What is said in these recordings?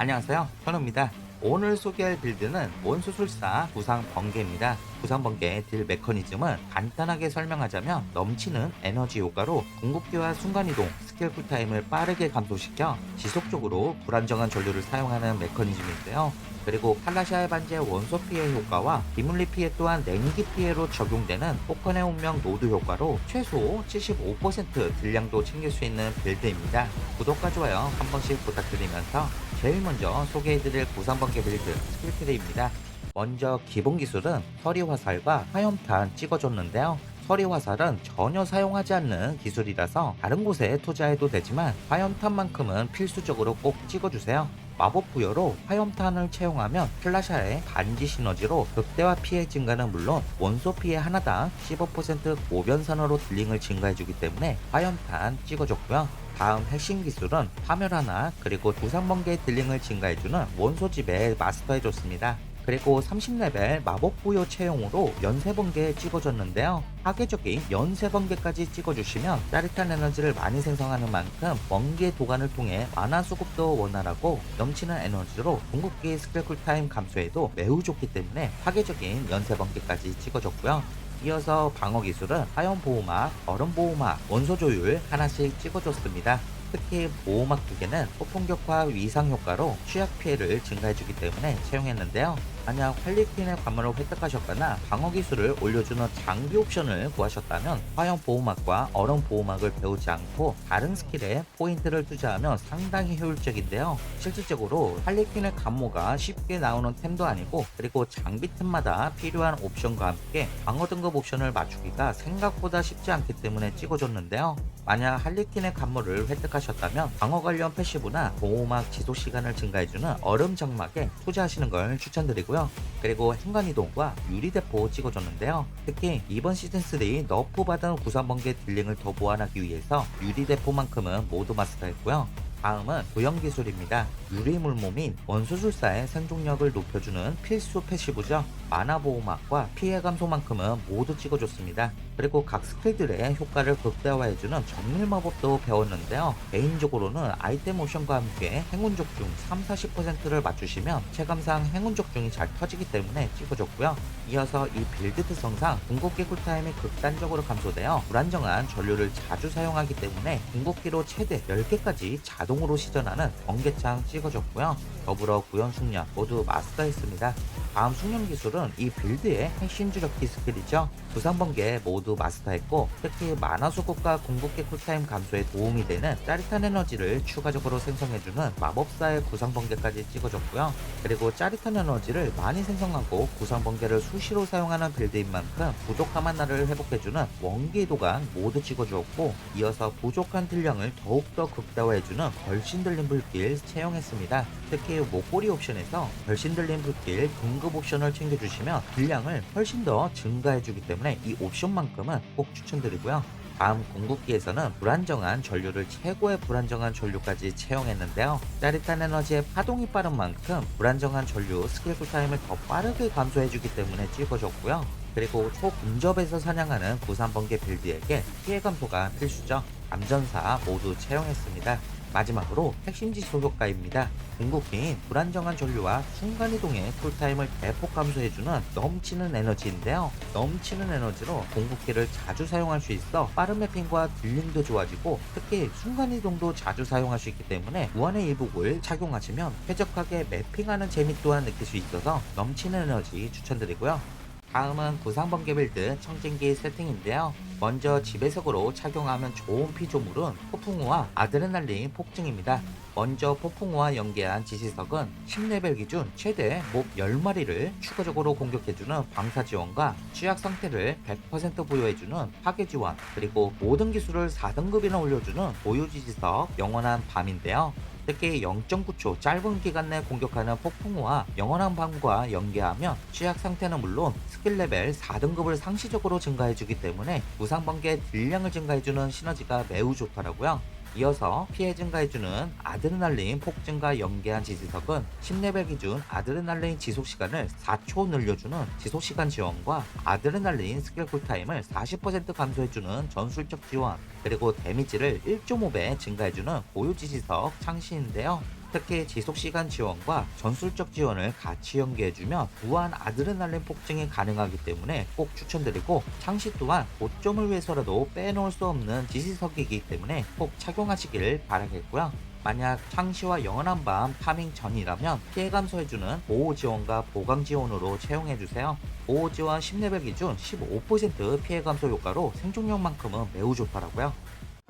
안녕하세요. 현우입니다. 오늘 소개할 빌드는 원수술사 구상 번개입니다. 구상 번개의 딜 메커니즘은 간단하게 설명하자면 넘치는 에너지 효과로 궁극기와 순간이동 스킬 쿨타임을 빠르게 감소시켜 지속적으로 불안정한 전류를 사용하는 메커니즘인데요. 그리고 칼라샤의 반지의 원소 피해 효과와 비물리 피해 또한 냉기 피해로 적용되는 포컨의 운명 노드 효과로 최소 75% 딜량도 챙길 수 있는 빌드입니다. 구독과 좋아요 한 번씩 부탁드리면서 제일 먼저 소개해드릴 구상번개 빌드 스킬트리입니다. 먼저 기본 기술은 서리 화살과 화염탄 찍어줬는데요. 서리 화살은 전혀 사용하지 않는 기술이라서 다른 곳에 투자해도 되지만 화염탄만큼은 필수적으로 꼭 찍어주세요. 마법 부여로 화염탄을 채용하면 플라샤의 반지 시너지로 극대화 피해 증가는 물론 원소 피해 하나당 15% 고변선으로 딜링을 증가해주기 때문에 화염탄 찍어줬고요. 다음 핵심 기술은 파멸 하나 그리고 두상번개 딜링을 증가해주는 원소 집에 마스터해줬습니다. 그리고 30레벨 마법 부여 채용으로 연쇄번개 찍어줬는데요. 파괴적인 연쇄번개까지 찍어주시면 짜릿한 에너지를 많이 생성하는 만큼 번개 도관을 통해 만화 수급도 원활하고 넘치는 에너지로 궁극기 스킬 쿨타임 감소에도 매우 좋기 때문에 파괴적인 연쇄번개까지 찍어줬고요. 이어서 방어 기술은 화염 보호막, 얼음 보호막, 원소 조율 하나씩 찍어줬습니다. 특히 보호막 두 개는 폭풍격파 위상 효과로 취약 피해를 증가해주기 때문에 채용했는데요. 만약 활리퀸의 관문을 획득하셨거나 방어 기술을 올려주는 장비 옵션을 구하셨다면 화염 보호막과 얼음 보호막을 배우지 않고 다른 스킬에 포인트를 투자하면 상당히 효율적인데요. 실질적으로 할리퀸의 감모가 쉽게 나오는 템도 아니고 그리고 장비 틈마다 필요한 옵션과 함께 방어 등급 옵션을 맞추기가 생각보다 쉽지 않기 때문에 찍어줬는데요. 만약 할리퀸의 감모를 획득하셨다면 방어 관련 패시브나 보호막 지속 시간을 증가해주는 얼음 장막에 투자하시는 걸 추천드리고 요. 그리고 행간이동과 유리대포 찍어줬는데요. 특히 이번 시즌 3 너프 받은 구산번개 딜링을 더 보완하기 위해서 유리대포만큼은 모두 마스터했고요. 다음은 구형 기술입니다. 유리물몸인 원수술사의 생존력을 높여주는 필수 패시브죠. 만화 보호막과 피해 감소만큼은 모두 찍어줬습니다. 그리고 각 스킬들의 효과를 극대화해주는 정밀 마법도 배웠는데요. 개인적으로는 아이템 옵션과 함께 행운 적중 3, 40%를 맞추시면 체감상 행운 적중이 잘 터지기 때문에 찍어줬고요. 이어서 이 빌드 특성상 궁극기 쿨타임이 극단적으로 감소되어 불안정한 전류를 자주 사용하기 때문에 궁극기로 최대 10개까지 자동으로 시전하는 번개창 찍어줬고요. 더불어 구현 숙련 모두 마스터했습니다. 다음 숙련 기술은 이 빌드의 핵심 주력기 스킬이죠. 부상번개 모두 마스터했고 특히 만화 수급과 궁극기 쿨타임 감소에 도움이 되는 짜릿한 에너지를 추가적으로 생성해주는 마법사의 구상번개까지 찍어줬고요. 그리고 짜릿한 에너지를 많이 생성하고 구상번개를 수시로 사용하는 빌드인 만큼 부족한 만화를 회복해주는 원기 도관 모두 찍어주었고 이어서 부족한 딜량을 더욱더 극대화해주는 벌신 들린 불길 채용했습니다. 특히 목걸이 옵션에서 벌신 들린 불길 등급 옵션을 챙겨주시면 딜량을 훨씬 더 증가해주기 때문에 이 옵션만큼 은 꼭 추천드리고요. 다음 궁극기에서는 불안정한 전류를 최고의 불안정한 전류까지 채용했는데요. 짜릿한 에너지의 파동이 빠른 만큼 불안정한 전류 스킬 쿨타임을 더 빠르게 감소해주기 때문에 찍어줬고요. 그리고 초근접에서 사냥하는 구산번개 빌드에게 피해 감소가 필수죠. 감전사 모두 채용했습니다. 마지막으로 핵심 지수 효과입니다. 궁극기인 불안정한 전류와 순간이동의 쿨타임을 대폭 감소해주는 넘치는 에너지인데요. 넘치는 에너지로 궁극기를 자주 사용할 수 있어 빠른 매핑과 딜링도 좋아지고 특히 순간이동도 자주 사용할 수 있기 때문에 무한의 일복을 착용하시면 쾌적하게 매핑하는 재미 또한 느낄 수 있어서 넘치는 에너지 추천드리고요. 다음은 구상번개 빌드 청진기 세팅인데요. 먼저 지배석으로 착용하면 좋은 피조물은 폭풍우와 아드레날린 폭증입니다. 먼저 폭풍우와 연계한 지시석은 10레벨 기준 최대 몹 10마리를 추가적으로 공격해주는 방사 지원과 취약 상태를 100% 보유해주는 파괴 지원, 그리고 모든 기술을 4등급이나 올려주는 보유 지시석 영원한 밤인데요. 특히 0.9초 짧은 기간 내 공격하는 폭풍우와 영원한 밤과 연계하면 취약 상태는 물론 스킬 레벨 4등급을 상시적으로 증가해주기 때문에 무상 번개 딜량을 증가해주는 시너지가 매우 좋더라고요. 이어서 피해 증가해주는 아드레날린 폭증과 연계한 지지석은 10레벨 기준 아드레날린 지속 시간을 4초 늘려주는 지속 시간 지원과 아드레날린 스킬 쿨타임을 40% 감소해주는 전술적 지원 그리고 데미지를 1.5배 증가해주는 고유 지지석 창시인데요. 특히 지속시간 지원과 전술적 지원을 같이 연계해주면 무한 아드레날린 폭증이 가능하기 때문에 꼭 추천드리고 창시 또한 고점을 위해서라도 빼놓을 수 없는 지시석이기 때문에 꼭 착용하시길 바라겠고요. 만약 창시와 영원한 밤 파밍 전이라면 피해 감소해주는 보호 지원과 보강 지원으로 채용해주세요. 보호 지원 10레벨 기준 15% 피해 감소 효과로 생존력만큼은 매우 좋더라고요.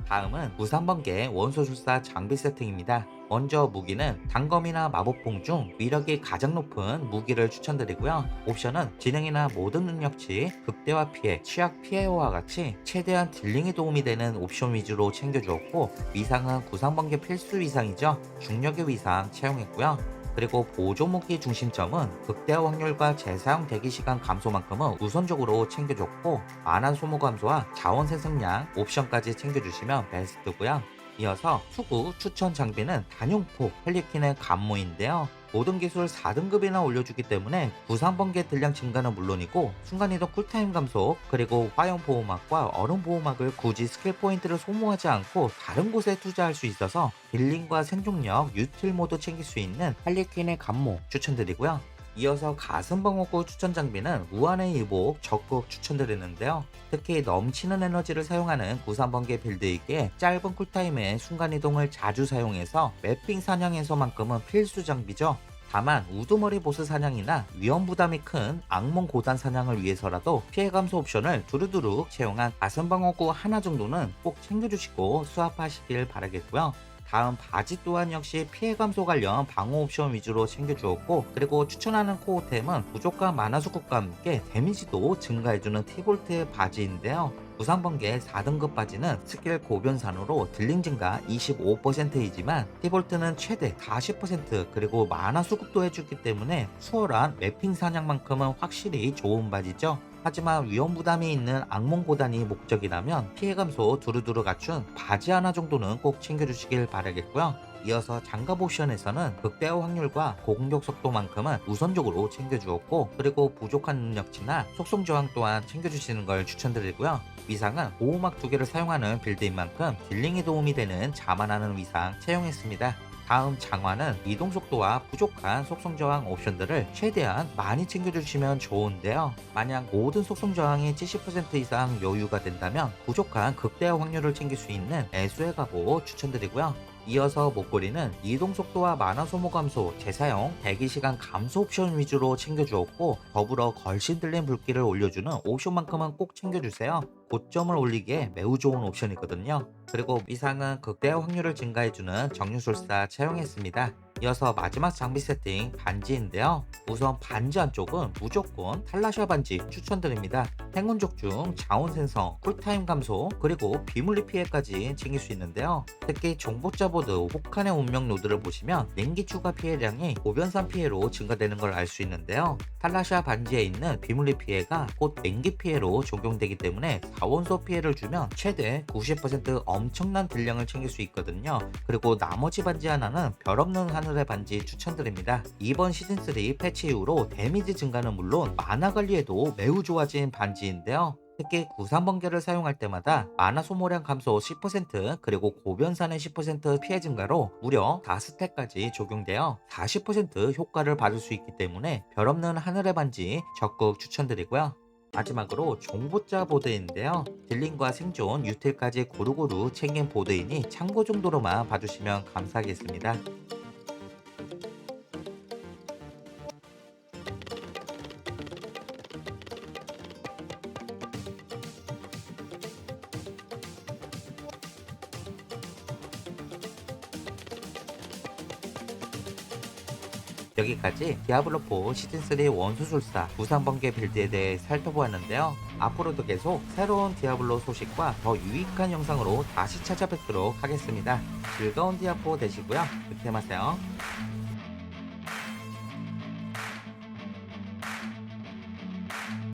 다음은 무산번개 원소술사 장비 세팅입니다. 먼저 무기는 단검이나 마법봉 중 위력이 가장 높은 무기를 추천드리고요. 옵션은 진행이나 모든 능력치, 극대화 피해, 취약 피해와 같이 최대한 딜링에 도움이 되는 옵션 위주로 챙겨주었고 위상은 구상번개 필수 위상이죠. 중력의 위상 채용했고요. 그리고 보조 무기 중심점은 극대화 확률과 재사용 대기 시간 감소만큼은 우선적으로 챙겨줬고 만화 소모 감소와 자원 생성량 옵션까지 챙겨주시면 베스트고요. 이어서 투구 추천 장비는 단용포 헬리퀸의 감모인데요. 모든 기술 4등급이나 올려주기 때문에 부상번개 딜량 증가는 물론이고 순간이동 쿨타임 감소 그리고 화염 보호막과 얼음 보호막을 굳이 스킬 포인트를 소모하지 않고 다른 곳에 투자할 수 있어서 딜링과 생존력, 유틸 모두 챙길 수 있는 할리퀸의 감모 추천드리고요. 이어서 가슴방어구 추천 장비는 무한의 이복 적극 추천드리는데요. 특히 넘치는 에너지를 사용하는 구산번개 빌드이기에 짧은 쿨타임에 순간이동을 자주 사용해서 맵핑 사냥에서만큼은 필수 장비죠. 다만 우두머리 보스 사냥이나 위험 부담이 큰 악몽 고단 사냥을 위해서라도 피해 감소 옵션을 두루두루 채용한 가슴방어구 하나 정도는 꼭 챙겨주시고 수합하시길 바라겠고요. 다음 바지 또한 역시 피해 감소 관련 방어 옵션 위주로 챙겨주었고 그리고 추천하는 코어템은 부족한 만화 수급과 함께 데미지도 증가해주는 티볼트의 바지인데요. 부상번개 4등급 바지는 스킬 고변산으로 딜링 증가 25%이지만 티볼트는 최대 40% 그리고 만화 수급도 해주기 때문에 수월한 맵핑 사냥만큼은 확실히 좋은 바지죠. 하지만 위험 부담이 있는 악몽 고단이 목적이라면 피해 감소 두루두루 갖춘 바지 하나 정도는 꼭 챙겨주시길 바라겠고요. 이어서 장갑 옵션에서는 극대화 확률과 공격 속도만큼은 우선적으로 챙겨주었고 그리고 부족한 능력치나 속성 저항 또한 챙겨주시는 걸 추천드리고요. 위상은 보호막 두 개를 사용하는 빌드인 만큼 딜링에 도움이 되는 자만하는 위상 채용했습니다. 다음 장화는 이동 속도와 부족한 속성 저항 옵션들을 최대한 많이 챙겨주시면 좋은데요. 만약 모든 속성 저항이 70% 이상 여유가 된다면 부족한 극대화 확률을 챙길 수 있는 애수의 가보 추천드리고요. 이어서 목걸이는 이동 속도와 만화 소모 감소, 재사용, 대기 시간 감소 옵션 위주로 챙겨주었고 더불어 걸신 들린 불길을 올려주는 옵션만큼은 꼭 챙겨주세요. 고점을 올리기에 매우 좋은 옵션이거든요. 그리고 위상은 극대화 확률을 증가해주는 정류술사 채용했습니다. 이어서 마지막 장비 세팅 반지인데요. 우선 반지 안쪽은 무조건 탈라샤 반지 추천드립니다. 행운족 중 자원 생성, 쿨타임 감소, 그리고 비물리 피해까지 챙길 수 있는데요. 특히 정보자 보드 혹한의 운명 노드를 보시면 냉기 추가 피해량이 고변산 피해로 증가되는 걸 알 수 있는데요. 탈라샤 반지에 있는 비물리 피해가 곧 냉기 피해로 적용되기 때문에 4원소 피해를 주면 최대 90% 엄청난 딜량을 챙길 수 있거든요. 그리고 나머지 반지 하나는 별 없는 하늘의 반지 추천드립니다. 이번 시즌3 패치 이후로 데미지 증가는 물론 만화 관리에도 매우 좋아진 반지 인데요. 특히 구산번개를 사용할 때마다 만화 소모량 감소 10% 그리고 고변산의 10% 피해 증가로 무려 5스택까지 적용되어 40% 효과를 받을 수 있기 때문에 별 없는 하늘의 반지 적극 추천드리고요. 마지막으로 종보자 보드인데요. 딜링과 생존, 유틸까지 고루고루 챙긴 보드이니 참고 정도로만 봐주시면 감사하겠습니다. 여기까지 디아블로4 시즌3 원수술사 무상번개 빌드에 대해 살펴보았는데요. 앞으로도 계속 새로운 디아블로 소식과 더 유익한 영상으로 다시 찾아뵙도록 하겠습니다. 즐거운 디아포 되시고요. 득템하세요.